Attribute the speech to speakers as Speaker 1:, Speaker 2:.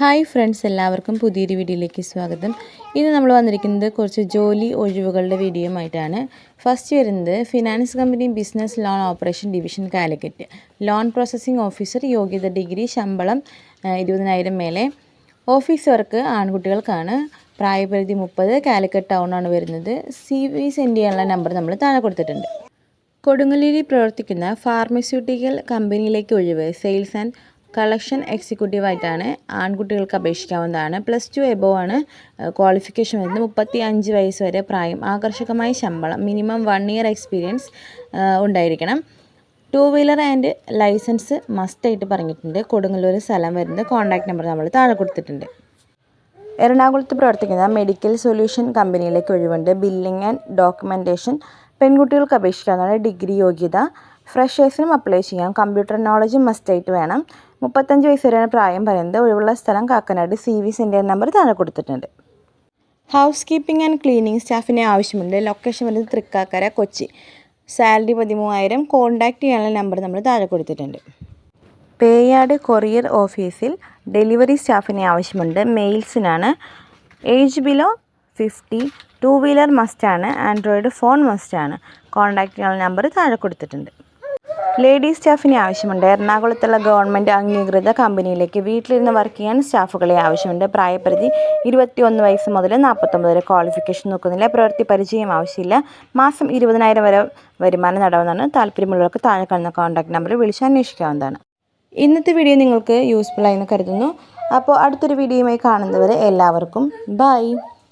Speaker 1: Hi friends എല്ലാവർക്കും പുതിയൊരു വീഡിയോയിലേക്ക് സ്വാഗതം. ഇന്ന് നമ്മൾ വന്നിരിക്കുന്നത് കുറച്ച് ജോലി ഒഴിവുകളുടെ വീഡിയോ ആയിട്ടാണ് ഫസ്റ്റ് വരുന്നത് finance company business loan operation division Calicut. Loan processing officer യോഗ്യത ഡിഗ്രി ശമ്പളം ഇരുപതിനായിരം മേലെ. ഓഫീസ് വർക്ക് ആൺകുട്ടികൾക്കാണ്. പ്രായപരിധി മുപ്പത് കാലിക്കറ്റ് ടൗണാണ് വരുന്നത്. സി വി സെൻഡ് ചെയ്യാനുള്ള നമ്പർ നമ്മൾ താഴെ കൊടുത്തിട്ടുണ്ട്. കൊടുങ്ങല്ലൂരിൽ പ്രവർത്തിക്കുന്ന ഫാർമസ്യൂട്ടിക്കൽ കമ്പനിയിലേക്ക് ഒഴിവ് സെയിൽസ് ആൻഡ് കളക്ഷൻ എക്സിക്യൂട്ടീവായിട്ടാണ് ആൺകുട്ടികൾക്ക് അപേക്ഷിക്കാവുന്നതാണ്. പ്ലസ് ടു എബോ ആണ് ക്വാളിഫിക്കേഷൻ വരുന്നത്. മുപ്പത്തി അഞ്ച് വയസ്സ് വരെ പ്രായം ആകർഷകമായ ശമ്പളം മിനിമം വൺ ഇയർ എക്സ്പീരിയൻസ് ഉണ്ടായിരിക്കണം. ടു വീലർ ആൻഡ് ലൈസൻസ് മസ്റ്റായിട്ട് പറഞ്ഞിട്ടുണ്ട്. കൊടുങ്ങല്ലൂർ സ്ഥലം വരുന്നത് കോൺടാക്ട് നമ്പർ നമ്മൾ താഴെ കൊടുത്തിട്ടുണ്ട്. എറണാകുളത്ത് പ്രവർത്തിക്കുന്ന മെഡിക്കൽ സൊല്യൂഷൻ കമ്പനിയിലേക്ക് ഒഴിവുണ്ട്. ബില്ലിംഗ് ആൻഡ് ഡോക്യുമെന്റേഷൻ പെൺകുട്ടികൾക്ക് അപേക്ഷിക്കാവുന്നതാണ്. ഡിഗ്രി യോഗ്യത ഫ്രഷേഴ്സിനും അപ്ലൈ ചെയ്യാം. കമ്പ്യൂട്ടർ നോളജ് മസ്റ്റായിട്ട് വേണം. മുപ്പത്തഞ്ച് വയസ്സ് വരെയാണ് പ്രായം പറയുന്നത്. ഒഴിവുള്ള സ്ഥലം Kakkanad. C V centre number താഴെ കൊടുത്തിട്ടുണ്ട്. ഹൗസ് കീപ്പിംഗ് ആൻഡ് ക്ലീനിങ് സ്റ്റാഫിനെ ആവശ്യമുണ്ട്. ലൊക്കേഷൻ വരുന്നത് തൃക്കാക്കര കൊച്ചി. സാലറി പതിമൂവായിരം. കോൺടാക്റ്റ് ചെയ്യാനുള്ള നമ്പർ നമ്മൾ താഴെ കൊടുത്തിട്ടുണ്ട്. പേയാട് കൊറിയർ ഓഫീസിൽ ഡെലിവറി സ്റ്റാഫിനെ ആവശ്യമുണ്ട്. മെയിൽസിനാണ്. Age below fifty two wheeler മസ്റ്റാണ് ആൻഡ്രോയിഡ് ഫോൺ മസ്റ്റാണ് കോൺടാക്റ്റ് ചെയ്യാനുള്ള നമ്പർ താഴെ കൊടുത്തിട്ടുണ്ട്. ലേഡീസ് സ്റ്റാഫിനെ ആവശ്യമുണ്ട്. എറണാകുളത്തുള്ള ഗവൺമെന്റ് അംഗീകൃത കമ്പനിയിലേക്ക് വീട്ടിലിരുന്ന് വർക്ക് ചെയ്യാൻ സ്റ്റാഫുകളെ ആവശ്യമുണ്ട്. പ്രായപരിധി ഇരുപത്തി ഒന്ന് വയസ്സ് മുതൽ നാൽപ്പത്തൊമ്പത് വരെ. ക്വാളിഫിക്കേഷൻ നോക്കുന്നില്ല പ്രവൃത്തി പരിചയം ആവശ്യമില്ല. മാസം ഇരുപതിനായിരം വരെ വരുമാനം നേടാവുന്നതാണ്. താല്പര്യമുള്ളവർക്ക് താഴെ കാണുന്ന കോൺടാക്ട് നമ്പറിൽ വിളിച്ച് അന്വേഷിക്കാവുന്നതാണ്. ഇന്നത്തെ വീഡിയോ നിങ്ങൾക്ക് യൂസ്ഫുൾ ആയി എന്ന് കരുതുന്നു. അപ്പോൾ അടുത്തൊരു വീഡിയോയുമായി കാണുന്നവരെ എല്ലാവർക്കും ബൈ.